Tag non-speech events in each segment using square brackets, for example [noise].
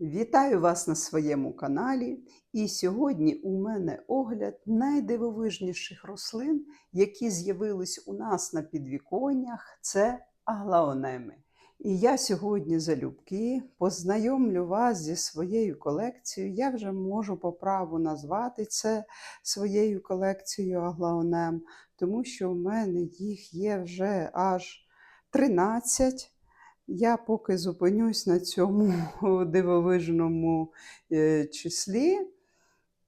Вітаю вас на своєму каналі. І сьогодні у мене огляд найдивовижніших рослин, які з'явились у нас на підвіконнях. Це аглаонеми. І я сьогодні залюбки познайомлю вас зі своєю колекцією. Я вже можу по праву назвати це своєю колекцією аглаонем, тому що в мене їх є вже аж 13. Я поки зупинюсь на цьому [laughs] дивовижному е, числі.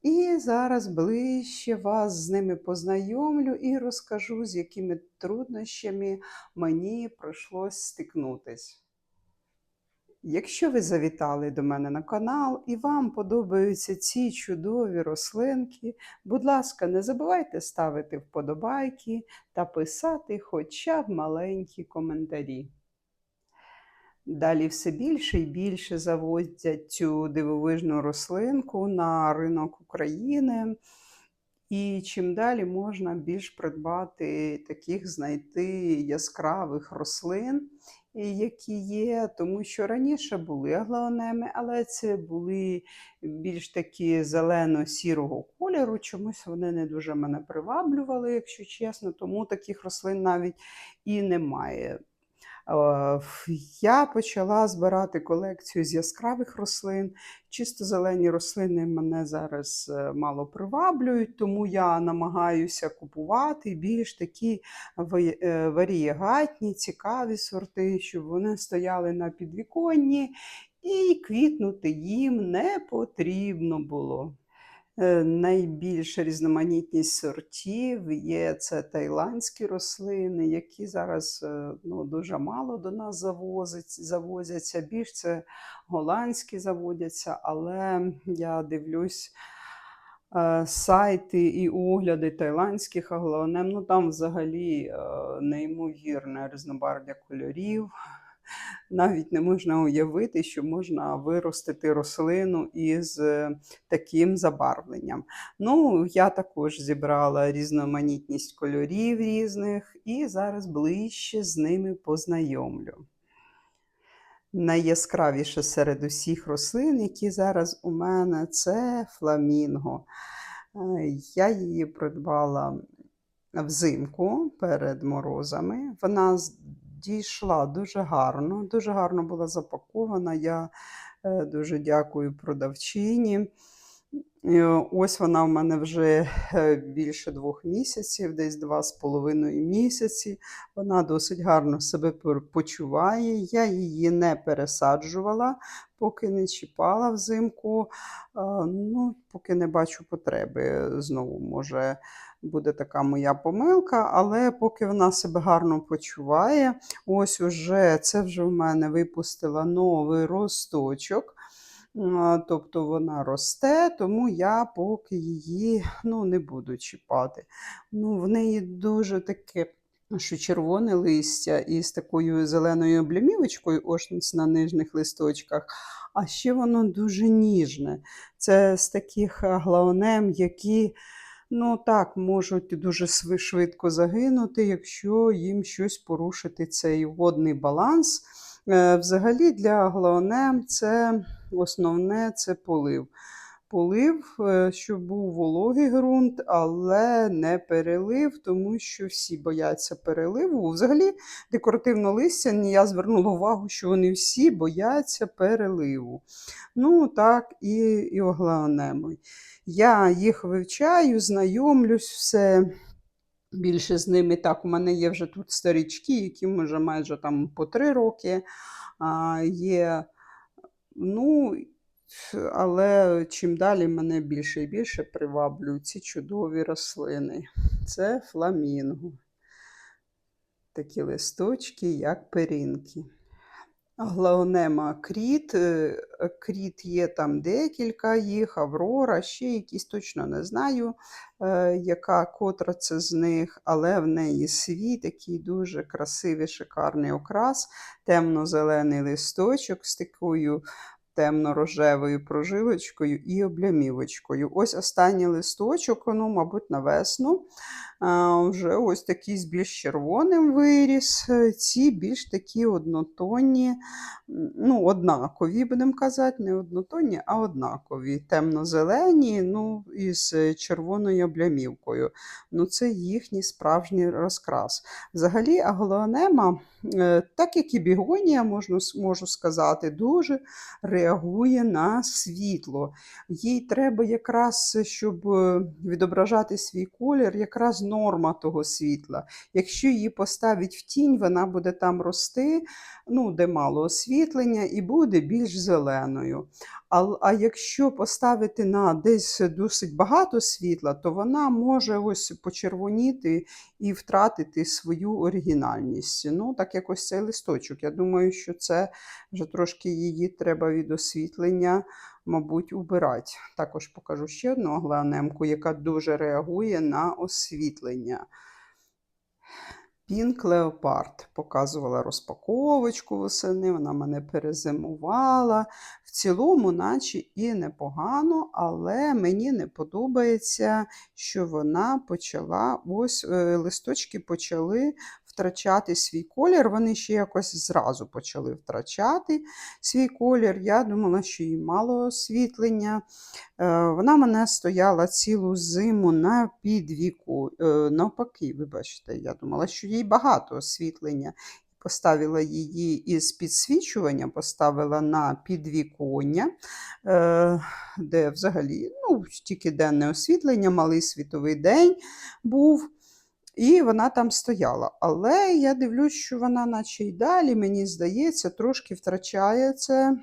І зараз ближче вас з ними познайомлю і розкажу, з якими труднощами мені прийшлось стикнутись. Якщо ви завітали до мене на канал і вам подобаються ці чудові рослинки, будь ласка, не забувайте ставити вподобайки та писати хоча б маленькі коментарі. Далі все більше і більше завозять цю дивовижну рослинку на ринок України. І чим далі можна більш придбати таких знайти яскравих рослин, які є, тому що раніше були аглаонеми, але це були більш такі зелено-сірого кольору. Чомусь вони не дуже мене приваблювали, якщо чесно, тому таких рослин навіть і немає. Е, Я почала збирати колекцію з яскравих рослин. Чисто зелені рослини мене зараз е, мало приваблюють, тому я намагаюся купувати більш такі е, варієгатні, цікаві сорти, щоб вони стояли на підвіконні і квітнути їм не потрібно було. Е, найбільша різноманітність сортів є це тайландські рослини, які зараз е, ну, дуже мало до нас завозять, завозяться. Більш це голландські заводяться, але я дивлюсь. Е, сайти і огляди тайландських аглонем, ну там взагалі неймовірне різнобарв'я кольорів, навіть не можна уявити, що можна виростити рослину із е, таким забарвленням. Ну, Я також зібрала різноманітність кольорів різних і зараз ближче з ними познайомлю. Найяскравіше серед усіх рослин, які зараз у мене, це фламінго. Е, я її придбала взимку перед морозами. Вона дійшла дуже гарно, дуже гарно була запакована. Я е, дуже дякую продавчині. Ось вона в мене вже е, більше двох місяців, десь два з половиною місяці. Вона досить гарно себе почуває. Я її не пересаджувала, поки не чіпала взимку, ну, поки не бачу потреби. Знову може буде така моя помилка, але поки вона себе гарно почуває, ось уже це вже в мене випустила новий росточок. Тобто вона росте, тому я поки її ну, не буду чіпати. Ну, В неї дуже таке, що червоне листя із такою зеленою облямівочкою, ошниць на нижніх листочках, а ще воно дуже ніжне. Це з таких глаонем, які ну так, можуть дуже швидко загинути, якщо їм щось порушити цей водний баланс. Е, взагалі для глаонем це основне це полив. Полив, е, щоб був вологий ґрунт, але не перелив, тому що всі бояться переливу. Взагалі, декоративно листя, я звернула увагу, що вони всі бояться переливу. Ну, так, і і оглаонеми. Я їх вивчаю, знайомлюсь, все більше з ними. Так, у мене є вже тут старічки, які вже майже там по три роки а, є. Ну, але чим далі мене більше і більше приваблюють ці чудові рослини. Це фламінго. Такі листочки, як перинки. Глаонема кріт. Е, кріт є там декілька їх, Аврора, ще якісь точно не знаю, е, яка котра це з них, але в неї свій такий дуже красивий, шикарний окрас, темно-зелений листочок з такою темно-рожевою прожилочкою і облямівочкою. Ось останній листочок, ну, мабуть, на весну. А, вже ось такий з більш червоним виріс. Ці більш такі однотонні, ну, однакові, будемо казати, не однотонні, а однакові. Темно-зелені, ну, із червоною облямівкою. Ну, це їхній справжній розкрас. Взагалі, аглоанема, е, так як і бігонія, можна, можу сказати, дуже реагує на світло. Їй треба якраз, щоб е, відображати свій колір, якраз норма того світла. Якщо її поставить в тінь, вона буде там рости, ну, де мало освітлення, і буде більш зеленою. А, а якщо поставити на десь досить багато світла, то вона може ось почервоніти і втратити свою оригінальність. Ну, так як ось цей листочок. Я думаю, що це вже трошки її треба від освітлення, мабуть, убирати. Також покажу ще одну агланемку, яка дуже реагує на освітлення. Пінк Леопард показувала розпаковочку восени, вона мене перезимувала. В цілому, наче і непогано, але мені не подобається, що вона почала, ось е, листочки почали втрачати свій колір. Вони ще якось зразу почали втрачати свій колір. Я думала, що їй мало освітлення. Е, Вона мене стояла цілу зиму на підвіку. Е, Навпаки, вибачте, я думала, що їй багато освітлення. Поставила її із підсвічування, поставила на підвіконня, е, де взагалі ну, тільки денне освітлення, малий світовий день був. І вона там стояла. Але я дивлюсь, що вона, наче й далі, мені здається, трошки втрачає це,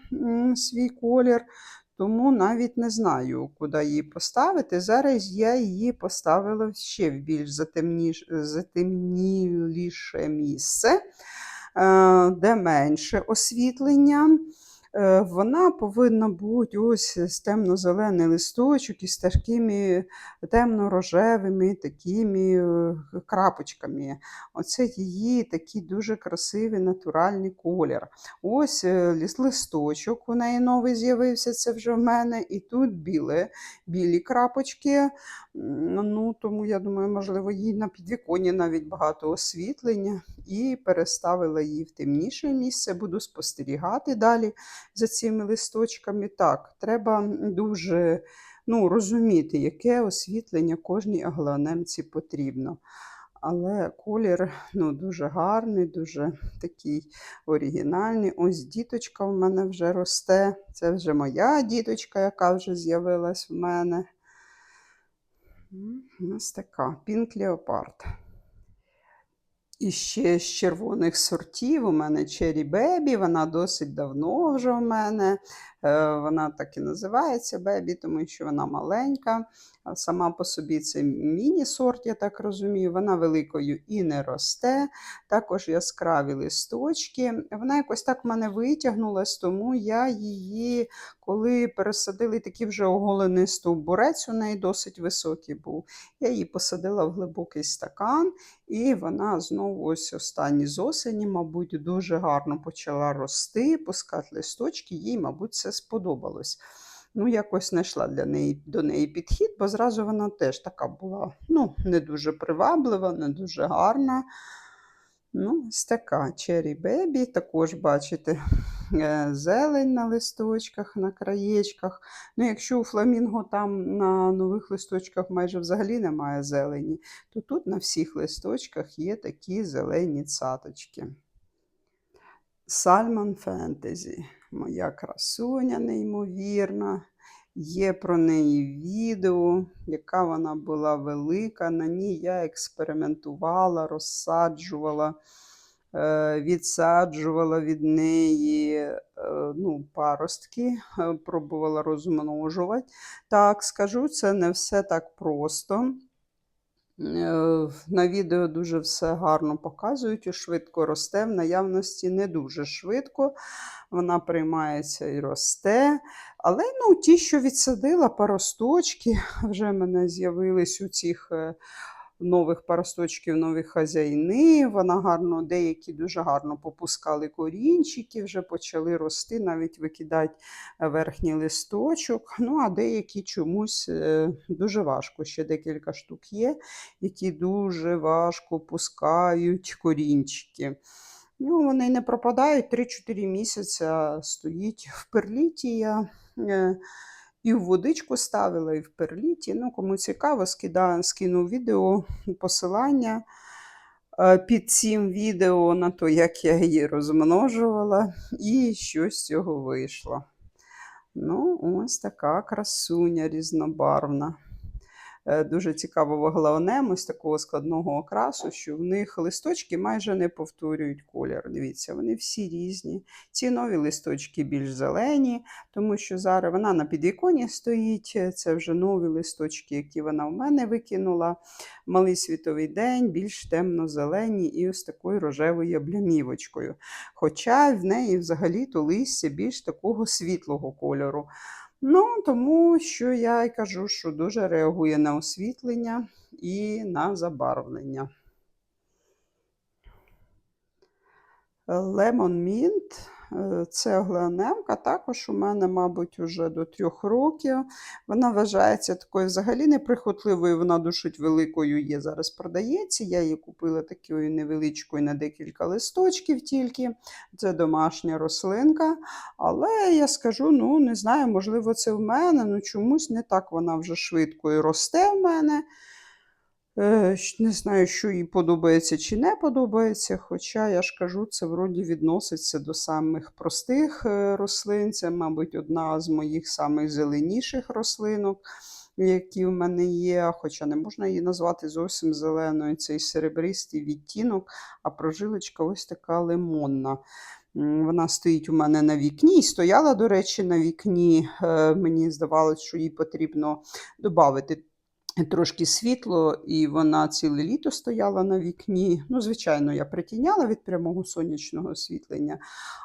свій колір. Тому навіть не знаю, куди її поставити. Зараз я її поставила ще в більш затемніш... затемніліше місце, е, де менше освітлення. Е, Вона повинна бути ось з темно-зелений листочок із такими темно-рожевими такими е, крапочками. Оце її такий дуже красивий натуральний колір. Ось е, листочок у неї новий з'явився, це вже в мене. І тут біле, білі крапочки. Ну, тому я думаю, можливо, їй на підвіконні навіть багато освітлення. І переставила її в темніше місце. Буду спостерігати далі за цими листочками. Так, треба дуже ну, розуміти, яке освітлення кожній агланемці потрібно. Але колір ну, дуже гарний, дуже такий оригінальний. Ось діточка в мене вже росте. Це вже моя діточка, яка вже з'явилась в мене. Ось така Pink Leopard. І ще з червоних сортів у мене Cherry Baby, вона досить давно вже у мене. Е, Вона так і називається Baby, тому що вона маленька. Сама по собі це міні-сорт, я так розумію. Вона великою і не росте. Також яскраві листочки. Вона якось так в мене витягнулась, тому я її, коли пересадили такий вже оголений стовбурець, у неї досить високий був. Я її посадила в глибокий стакан. І вона знову ось останні з осені, мабуть, дуже гарно почала рости, пускати листочки, їй, мабуть, це сподобалось. Ну, якось знайшла для неї, до неї підхід, бо зразу вона теж така була ну, не дуже приваблива, не дуже гарна. Ну, ось така Cherry Baby, також бачите, е, зелень на листочках, на краєчках. Ну, якщо у фламінго там на нових листочках майже взагалі немає зелені, то тут на всіх листочках є такі зелені цаточки. Сальман Фентезі, моя красуня неймовірна. Є про неї відео, яка вона була велика. На ній я експериментувала, розсаджувала, е, відсаджувала від неї е, ну, паростки, е, пробувала розмножувати. Так, скажу, це не все так просто. Е, На відео дуже все гарно показують швидко росте. В наявності не дуже швидко. Вона приймається і росте. Але ну, ті, що відсадила паросточки, [laughs] вже в мене з'явились у цих е, нових паросточків, нових хазяїни. Вона гарно, деякі дуже гарно попускали корінчики, вже почали рости, навіть викидати верхній листочок. Ну, а деякі чомусь е, дуже важко. Ще декілька штук є, які дуже важко пускають корінчики. Ну, Вони не пропадають 3-4 місяці стоїть в перліті. І в водичку ставила, і в перліті. Ну, Кому цікаво, скида, скину відео, посилання е, під цим відео на те, як я її розмножувала, і що з цього вийшло. Ну, ось така красуня різнобарвна. Е, Дуже цікаво ваглаонему з такого складного окрасу, що в них листочки майже не повторюють колір. Дивіться, вони всі різні. Ці нові листочки більш зелені, тому що зараз вона на підвіконі стоїть. Це вже нові листочки, які вона в мене викинула. Малий світовий день, більш темно-зелені і ось такою рожевою облямівочкою. Хоча в неї взагалі-то листя більш такого світлого кольору. Ну, тому що я й кажу, що дуже реагує на освітлення і на забарвлення. Лемон Mint е, це глеонемка, також у мене, мабуть, вже до трьох років. Вона вважається такою взагалі неприхотливою, вона душить великою є. Зараз продається. Я її купила такою невеличкою на декілька листочків тільки. Це домашня рослинка. Але я скажу, ну, не знаю, можливо, це в мене, ну чомусь не так вона вже швидко і росте в мене. Е, Не знаю, що їй подобається чи не подобається, хоча я ж кажу, це вроді відноситься до самих простих е, рослин. Це, мабуть, одна з моїх самих зеленіших рослинок, які в мене є. Хоча не можна її назвати зовсім зеленою, цей серебристий відтінок, а прожилочка ось така лимонна. Вона стоїть у мене на вікні і стояла, до речі, на вікні. Е, Мені здавалось, що їй потрібно додати трошки світло, і вона ціле літо стояла на вікні. Ну, звичайно, я притіняла від прямого сонячного освітлення,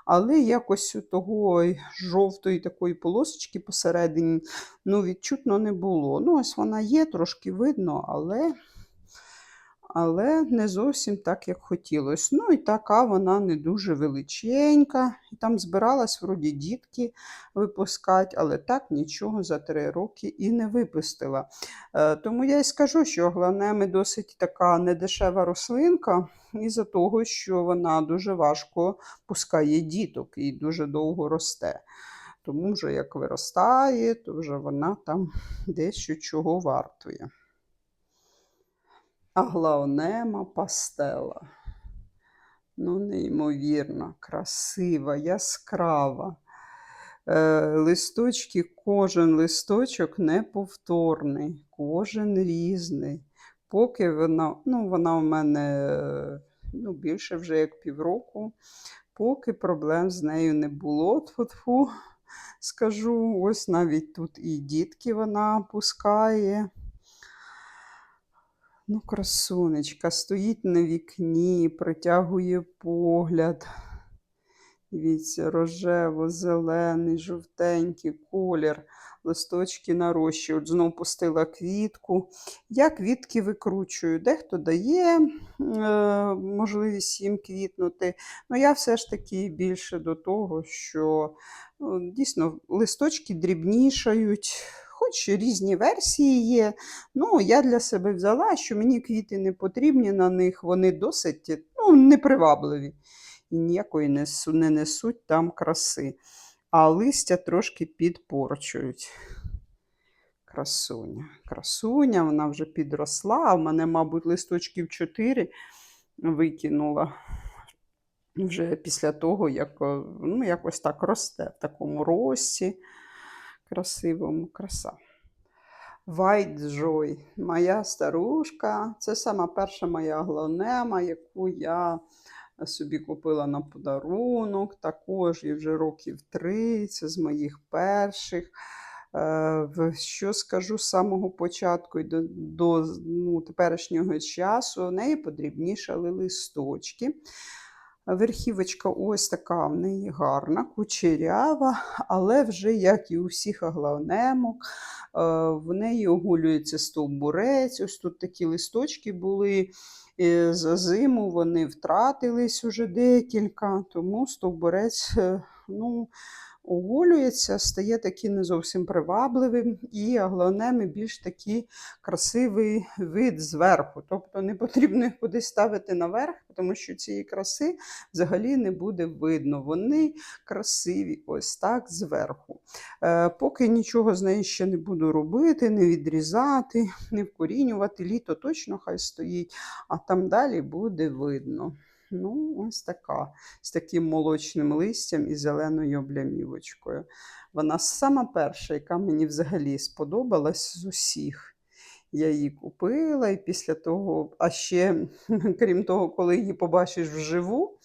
але якось у того жовтої такої полосочки посередині ну, відчутно не було. Ну, ось вона є, трошки видно, але. Але не зовсім так, як хотілося. Ну і така вона не дуже величенька. І там збиралась вроді дітки випускати, але так нічого за три роки і не випустила. Е, тому я й скажу, що гланеми досить така недешева рослинка, із-за того, що вона дуже важко пускає діток і дуже довго росте. Тому вже як виростає, то вже вона там дещо чого вартує. Аглаонема пастела. Ну, неймовірно, красива, яскрава. Е, листочки, кожен листочок неповторний, кожен різний. Поки вона, ну, вона у мене ну, більше вже як півроку, поки проблем з нею не було. Тфу-тфу, скажу, ось навіть тут і дітки вона пускає. Ну, красунечка, стоїть на вікні, притягує погляд. Дивіться, рожево-зелений, жовтенький колір, листочки нарощі. От знов пустила квітку. Я квітки викручую. Дехто дає е, можливість їм квітнути. Ну, я все ж таки більше до того, що ну, дійсно листочки дрібнішають. Хоч різні версії є. Ну, я для себе взяла, що мені квіти не потрібні на них, вони досить ну, непривабливі і ніякої несу, не несуть там краси. А листя трошки підпорчують. Красуня. Красуня, вона вже підросла, а в мене, мабуть, листочків 4 викинула. Вже після того, як ну, якось так росте в такому росі красивому краса. White моя старушка. Це сама перша моя глонема, яку я собі купила на подарунок. Також і вже років три. Це з моїх перших. Е, Що скажу з самого початку і до, до ну, теперішнього часу, у неї подрібнішали листочки. Верхівочка ось така в неї гарна, кучерява, але вже, як і у всіх аглаонемок, е, в неї огулюється стовбурець. Ось тут такі листочки були. е, За зиму вони втратились уже декілька, тому стовбурець е, ну, оголюється, стає такий не зовсім привабливим, і аглонеми більш такий красивий вид зверху. Тобто не потрібно їх кудись ставити наверх, тому що цієї краси взагалі не буде видно. Вони красиві ось так зверху. Е, поки нічого з нею ще не буду робити, не відрізати, не вкорінювати, літо точно хай стоїть, а там далі буде видно. Ну, ось така, з таким молочним листям і зеленою облямівочкою. Вона сама перша, яка мені взагалі сподобалась з усіх. Я її купила, і після того, а ще, [laughs] крім того, коли її побачиш вживу,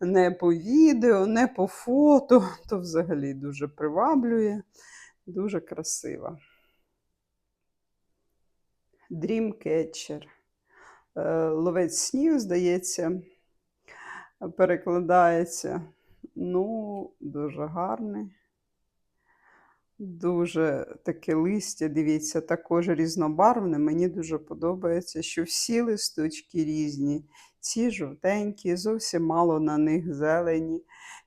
не по відео, не по фото, [laughs] то взагалі дуже приваблює, дуже красива. Dreamcatcher. Е, Ловець снів, здається, перекладається. Ну, дуже гарний. Дуже таке листя, дивіться, також різнобарвне. Мені дуже подобається, що всі листочки різні. Ці жовтенькі, зовсім мало на них зелені.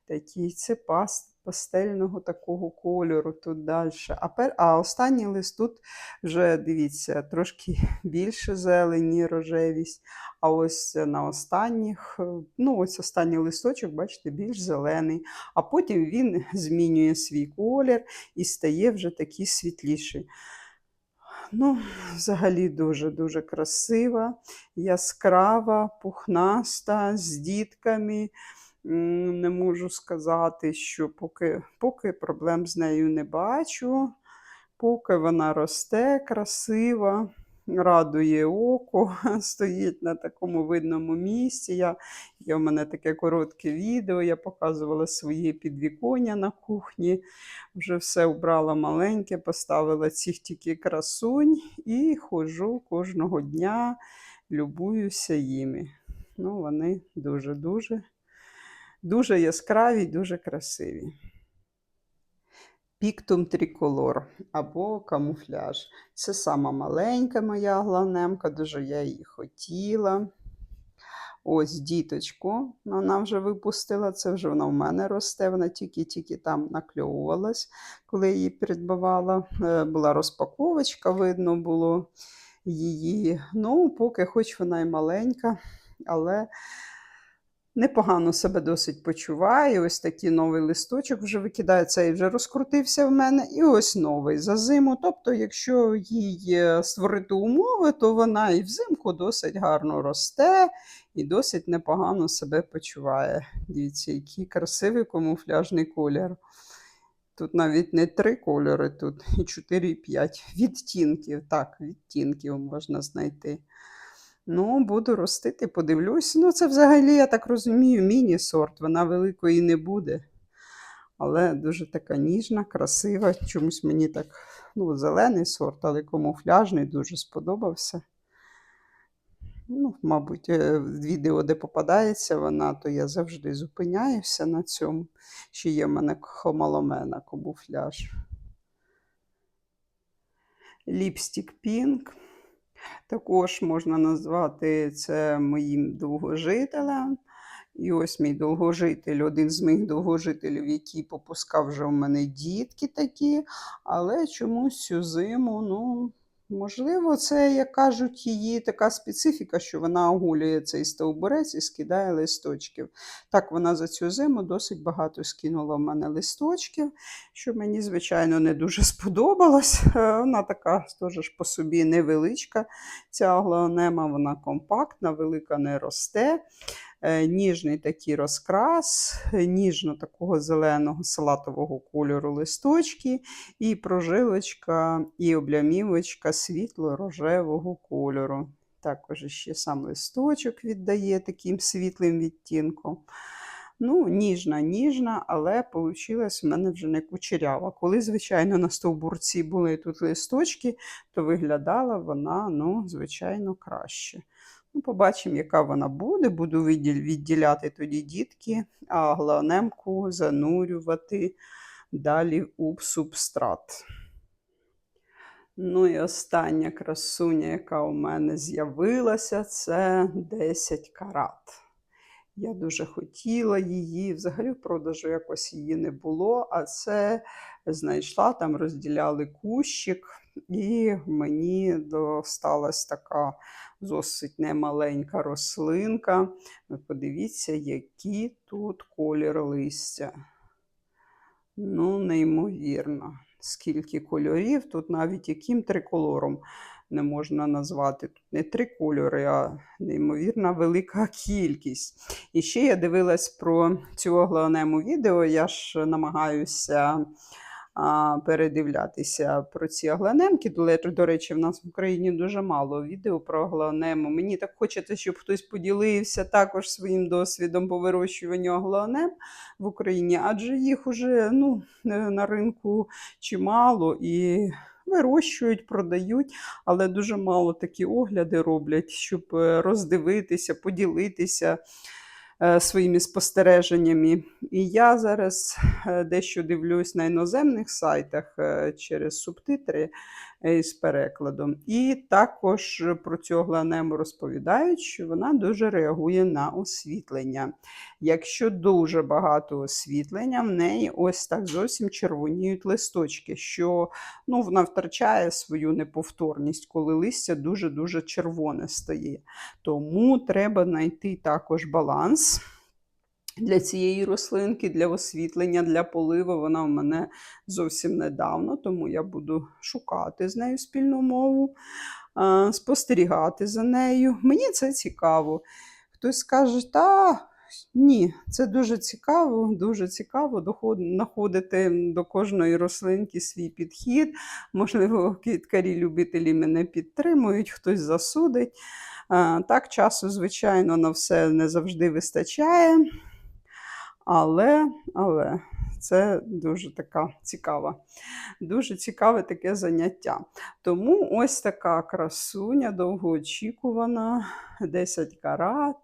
Такі, це пас, пастельного такого кольору тут далі. А, пер, а останній лист тут вже, дивіться, трошки [laughs] більше зелені, рожевість. А ось на останніх, ну ось останній листочок, бачите, більш зелений. А потім він змінює свій колір і стає вже такий світліший. Ну, взагалі дуже-дуже красива, яскрава, пухнаста, з дітками. Не можу сказати, що поки, поки проблем з нею не бачу, поки вона росте красива, радує око, [laughs] стоїть на такому видному місці. Я, є в мене таке коротке відео, я показувала свої підвіконня на кухні. Вже все убрала маленьке, поставила цих тільки красунь і ходжу кожного дня, любуюся їми. Ну, вони дуже-дуже дуже яскраві, дуже красиві. Піктум триколор або камуфляж. Це сама маленька моя гланемка, дуже я її хотіла. Ось діточку, вона вже випустила, це вже вона в мене росте, вона тільки-тільки там накльовувалась, коли її придбавала. Е, Була розпаковочка, видно було її. Ну, поки хоч вона і маленька, але непогано себе досить почуває. Ось такий новий листочок вже викидає, цей вже розкрутився в мене. І ось новий за зиму. Тобто, якщо їй е, створити умови, то вона і взимку досить гарно росте і досить непогано себе почуває. Дивіться, який красивий камуфляжний колір. Тут навіть не три кольори, тут і 4, і 5 відтінків. Так, відтінків можна знайти. Ну, буду ростити, подивлюсь. Ну, це взагалі, я так розумію, міні-сорт, вона великої не буде. Але дуже така ніжна, красива. Чомусь мені так, ну, зелений сорт, але камуфляжний, дуже сподобався. Ну, мабуть, е, відео, де попадається вона, то я завжди зупиняюся на цьому. Ще є в мене хомаломена камуфляж. Ліпстік Пінк. Також можна назвати це моїм довгожителем. І ось мій довгожитель, один з моїх довгожителів, який попускав вже в мене дітки такі, але чомусь цю зиму, ну, можливо, це, як кажуть, її така специфіка, що вона огулює цей стовбурець і скидає листочків. Так, вона за цю зиму досить багато скинула в мене листочків, що мені, звичайно, не дуже сподобалось. Е, Вона така теж по собі невеличка. Ця аглонема, вона компактна, велика не росте. Е, Ніжний такий розкрас, ніжно такого зеленого салатового кольору листочки, і прожилочка, і облямівочка світло-рожевого кольору. Також ще сам листочок віддає таким світлим відтінком. Ну, ніжна, ніжна, але вийшла в мене вже не кучерява. Коли, звичайно, на стовбурці були тут листочки, то виглядала вона, ну, звичайно, краще. Ну, побачимо, яка вона буде. Буду відділяти тоді дітки, а глаонемку занурювати далі у субстрат. Ну і остання красуня, яка у мене з'явилася, це 10 карат. Я дуже хотіла її, взагалі в продажу якось її не було, а це знайшла, там розділяли кущик, і мені досталась така досить немаленька рослинка. Ви подивіться, який тут колір листя. Ну, неймовірно. Скільки кольорів, тут навіть яким триколором не можна назвати. Тут не три кольори, а неймовірна велика кількість. І ще я дивилась про цю аглонему відео. Я ж намагаюся передивлятися про ці аглонемки. До, речі, в нас в Україні дуже мало відео про аглонему. Мені так хочеться, щоб хтось поділився також своїм досвідом по вирощуванню аглонем в Україні, адже їх уже ну, е, на ринку чимало і вирощують, продають, але дуже мало такі огляди роблять, щоб е, роздивитися, поділитися своїми спостереженнями. І я зараз е, дещо дивлюсь на іноземних сайтах е, через субтитри е, з перекладом. І також про цю агланему розповідають, що вона дуже реагує на освітлення. Якщо дуже багато освітлення, в неї ось так зовсім червоніють листочки, що ну, вона втрачає свою неповторність, коли листя дуже-дуже червоне стає. Тому треба знайти також баланс. Для цієї рослинки, для освітлення, для поливу вона в мене зовсім недавно, тому я буду шукати з нею спільну мову, спостерігати за нею. Мені це цікаво. Хтось скаже, та ні, це дуже цікаво, дуже цікаво знаходити до кожної рослинки свій підхід. Можливо, квіткарі-любителі мене підтримують, хтось засудить. Так, часу, звичайно, на все не завжди вистачає. Але, але це дуже така цікава, дуже цікаве таке заняття. Тому ось така красуня, довгоочікувана, 10 карат.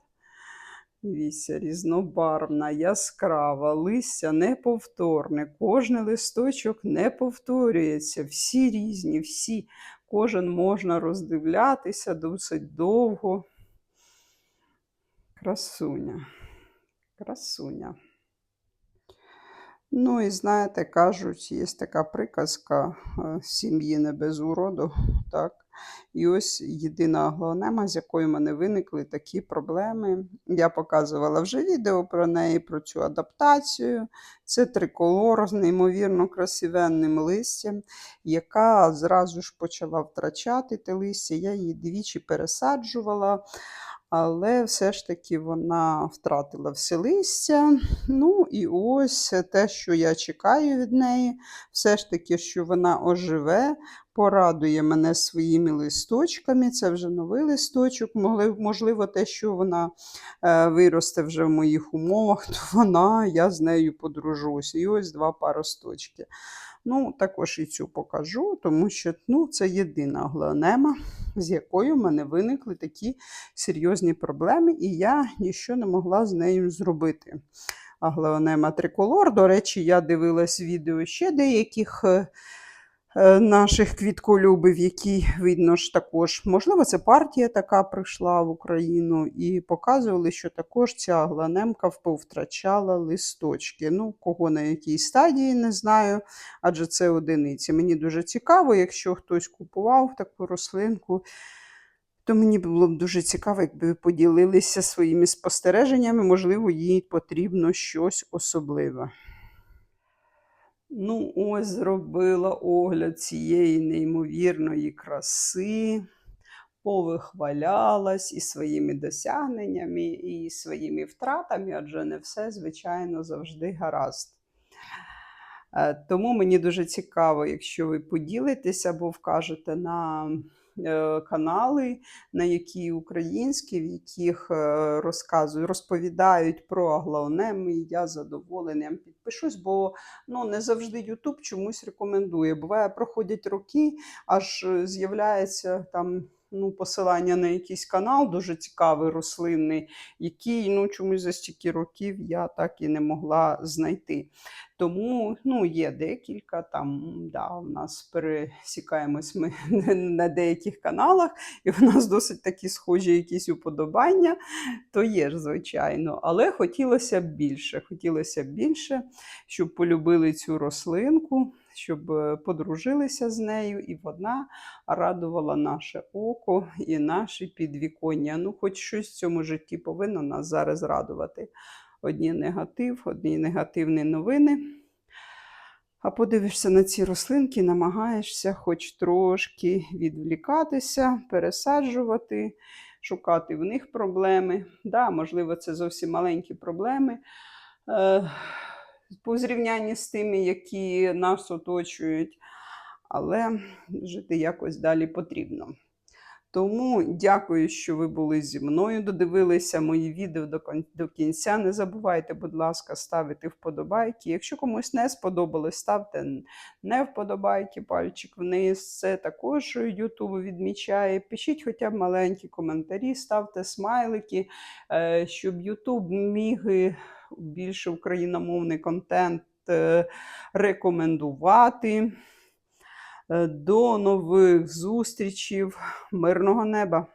Дивіться, різнобарвна, яскрава, листя неповторне, кожний листочок не повторюється, всі різні, всі, кожен можна роздивлятися досить довго. Красуня, красуня. Ну і знаєте, кажуть, є така приказка е, сім'ї не без уроду. [laughs] Так? І ось єдина аглонема, з якою в мене виникли такі проблеми. Я показувала вже відео про неї, про цю адаптацію. Це триколор з неймовірно красивенним листям, яка зразу ж почала втрачати те листя. Я її двічі пересаджувала. Але все ж таки вона втратила все листя. Ну і ось те, що я чекаю від неї, все ж таки, що вона оживе, порадує мене своїми листочками. Це вже новий листочок. Можливо, те, що вона е, виросте вже в моїх умовах, [laughs] то вона, я з нею подружусь. І ось два паросточки. Ну, також і цю покажу, тому що ну, це єдина глеонема, з якою в мене виникли такі серйозні проблеми, і я нічого не могла з нею зробити. Аглеонема триколор. До речі, я дивилась відео ще деяких е, наших квітколюбів, які видно ж також, можливо, це партія така прийшла в Україну, і показували, що також ця агланемка повтрачала листочки. Ну, кого на якій стадії, не знаю, адже це одиниці. Мені дуже цікаво, якщо хтось купував таку рослинку, то мені було б дуже цікаво, якби ви поділилися своїми спостереженнями, можливо, їй потрібно щось особливе. Ну, ось зробила огляд цієї неймовірної краси, повихвалялась і своїми досягненнями, і своїми втратами, адже не все, звичайно, завжди гаразд. Е, Тому мені дуже цікаво, якщо ви поділитеся або вкажете на канали, на які українські, в яких е, розказують, розповідають про аглаонеми, і я задоволенням підпишусь, бо ну, не завжди Ютуб чомусь рекомендує. Буває, проходять роки, аж е, з'являється там ну, посилання на якийсь канал, дуже цікавий рослинний, який ну, чомусь за стільки років я так і не могла знайти. Тому ну, є декілька там, да, у нас пересікаємось ми [laughs] на деяких каналах, і в нас досить такі схожі якісь уподобання, то є ж, звичайно. Але хотілося б більше. Хотілося б більше, щоб полюбили цю рослинку, щоб е, подружилися з нею, і вона радувала наше око і наші підвіконня. Ну, хоч щось в цьому житті повинно нас зараз радувати. Одні негатив, одні негативні новини. А подивишся на ці рослинки, намагаєшся хоч трошки відвлікатися, пересаджувати, шукати в них проблеми. Да, можливо, це зовсім маленькі проблеми. По зрівнянні з тими, які нас оточують, але жити якось далі потрібно. Тому дякую, що ви були зі мною, додивилися мої відео до, до кінця. Не забувайте, будь ласка, ставити вподобайки. Якщо комусь не сподобалось, ставте не вподобайки, пальчик вниз. Це також YouTube відмічає. Пишіть хоча б маленькі коментарі, ставте смайлики, е, щоб YouTube міг більше україномовний контент е, рекомендувати. Е, До нових зустрічів. Мирного неба!